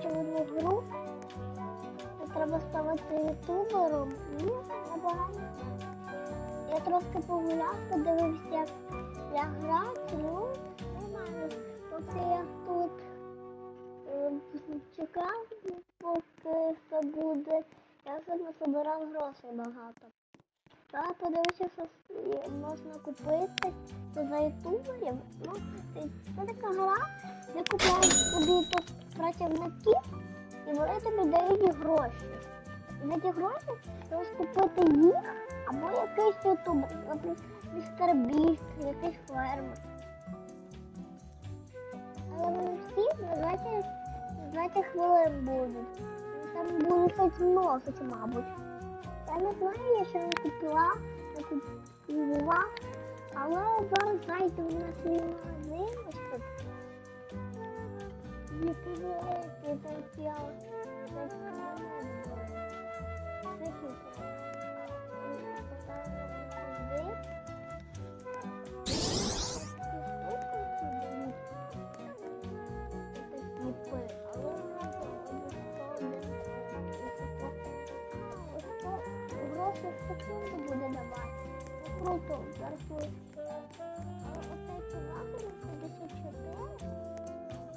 ще в одну гру. Де Треба ставати ютубером. І набагато. Я трошки погуляв, подивився, як я грати, ну, нормально. Поки я тут е, чекав, поки все буде, я собі збирав грошей багато. Я подивився, що можна купити за ютуберів. Ну, це така гра, де купляєш собі працівників і вони тобі дають гроші. І за ті гроші можеш купити їх або якийсь ютубер, наприклад, містер Біст, якийсь фермер. Але вони всі за 20, 20 хвилин будуть. Там буде щось вносити, мабуть. Я не знаю, я ще не купила, не купувала, але зараз зайду на свій магазин ось тут. Який великий цей піал. Гроші в секунду буде давати. Круто, зараз. Але оцей на 54.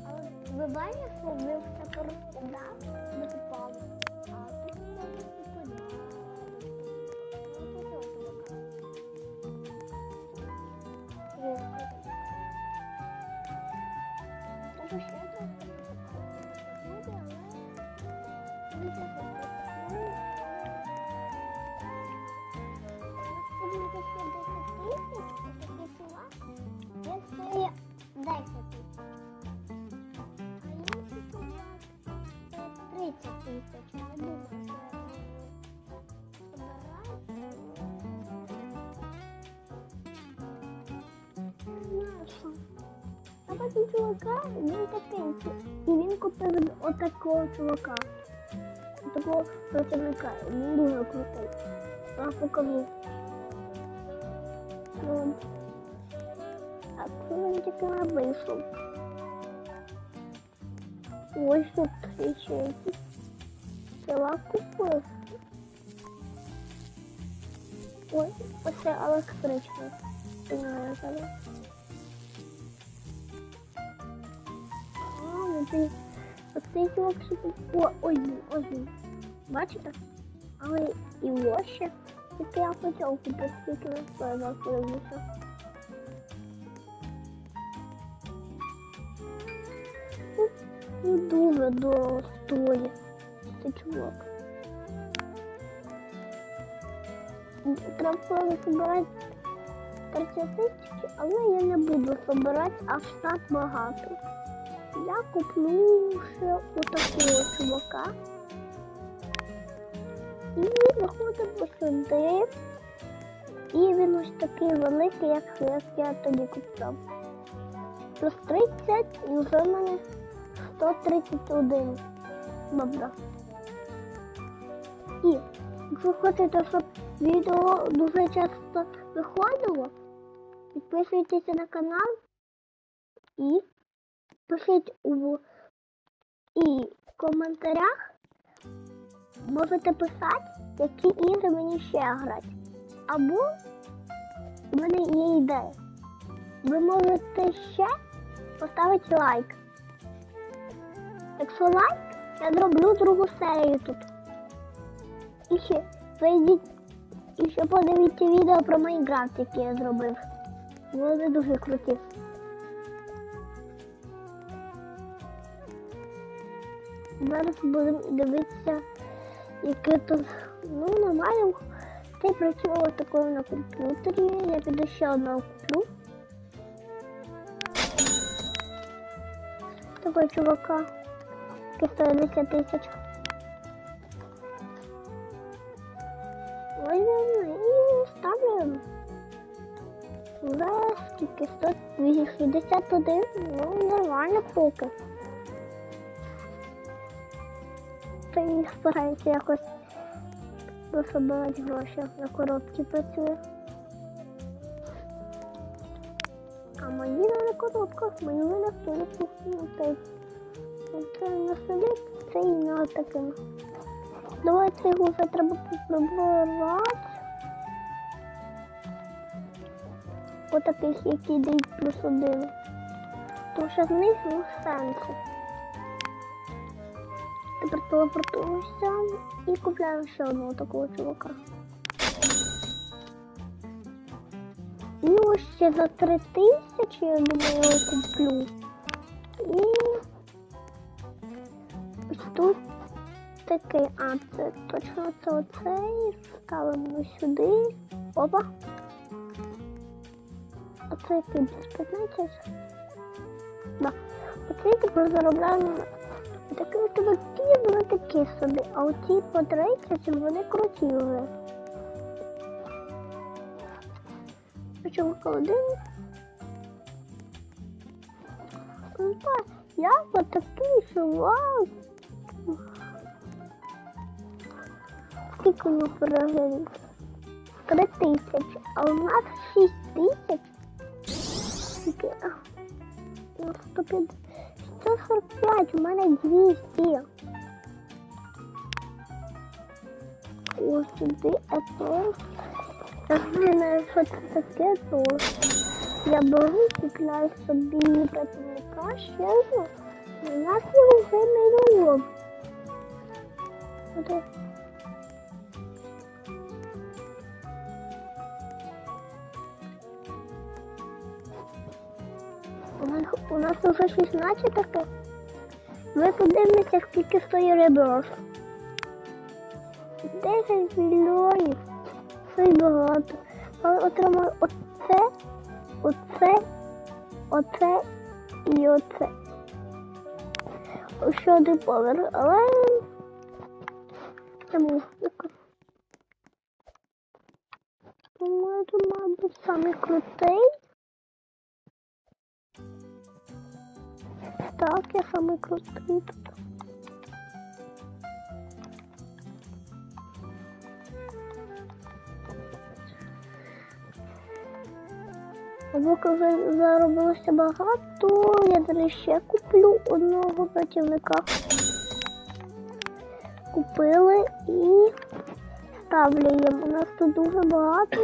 Але вибачте, що ви все порозкидав, не попали. А тут можна попадати. Ну, тут А потім чувака, він такий, і він купив отакого чувака. Отакого працівника. Він дуже крутий. Я покажу. Ну, а коли він тільки не вийшов. Ось тут ще якісь Села купив. Ой, оце електричний. Оцей тут. О, ось він. Бачите? Але і ось ще. Тільки я хотів купити, тільки не стоїть виявився. Ну, дуже дорого стоїть цей чувак. Треба було збирати 30 тисяч, але я не буду збирати аж так багато. Я куплю ще отакого чувака. І виходимо сюди. І він ось такий великий, як, як я тоді купив. Плюс 30 і вже в мене 131 добра. І якщо хочете, щоб відео дуже часто виходило, підписуйтесь на канал і пишіть у і в коментарях можете писати, які ігри мені ще грати. Або в мене є ідея. Ви можете ще поставити лайк. Якщо лайк, я зроблю другу серію тут. Ще зайдіть і ще подивіться відео про Майнкрафт, яке я зробив. Вони дуже круті. Зараз будемо дивитися, яке тут ну нормально. Ти працювала такою на комп'ютері, я піду ще одного куплю. Такого чувака, який стоїть 10 тисяч. Скільки 161, ну нормально поки. Та він старається якось висобирати гроші на коробці працює. А мої не на коробках, мої на столику. Ну, Це на селі, це і на таким. Давайте його треба прибирати. Отаких, які дають один. Тому що з них ну, сенсу. Тепер телепортуємося і купляємо ще одного такого чувака. Ось ще за три тисячі, я думаю, я куплю. І ось тут такий, а це точно це оцей. Ставимо сюди. Опа. Який без 15? Да. Оцей Такі тебе ті, вони такі собі, а оці по 30 вони круті вже. Причому холодильник. Ну я вот такий, вау. Скільки ми переглянемо? Три тисячі, а у нас шість тисяч. Ну, 150. 145, у мене 200. Ось сюди, а то. Я знаю, що це таке, то я беру, купляю собі працівника, ще одну. У нас є вже мільйон. От У у нас уже 16 таке. Ви подивитеся, скільки стоїть ребро. 10 мільйонів. Це багато. Але отримаю оце, оце, оце і оце. Ще один поверх, але це музика. Думаю, мабуть, самий крутий. Так, я самый крутий тут. Поки заробилося багато, я зараз ще куплю одного працівника. Купили і ставлюємо. У нас тут дуже багато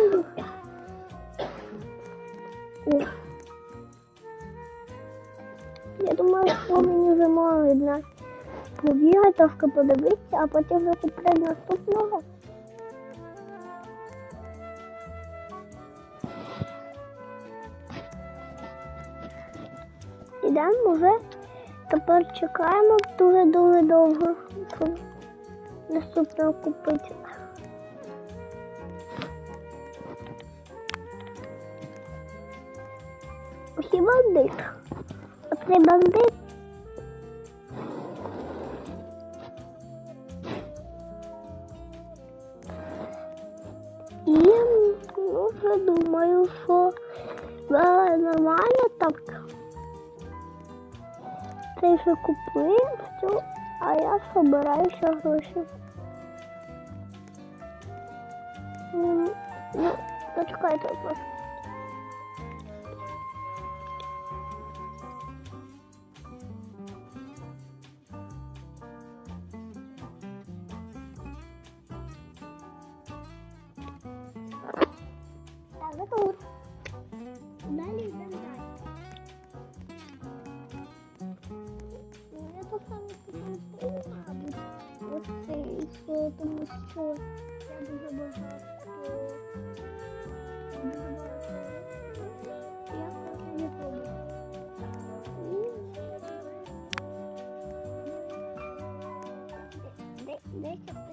їх. Я думаю, що мені вже можна побігати, трошки подивитися, а потім вже купляти наступного. Ідемо вже. Тепер чекаємо дуже-дуже довго, щоб наступного купити. Ось бандит. Оцей бандит. І ну, вже думаю, що е, нормально так. Це вже купив, все, а я собираю ще гроші. Ну, почекайте, будь ласка. 何なんだ港さんと本当持っていそうと。もしそうやぶやぶはとやぶやぶはと Deixa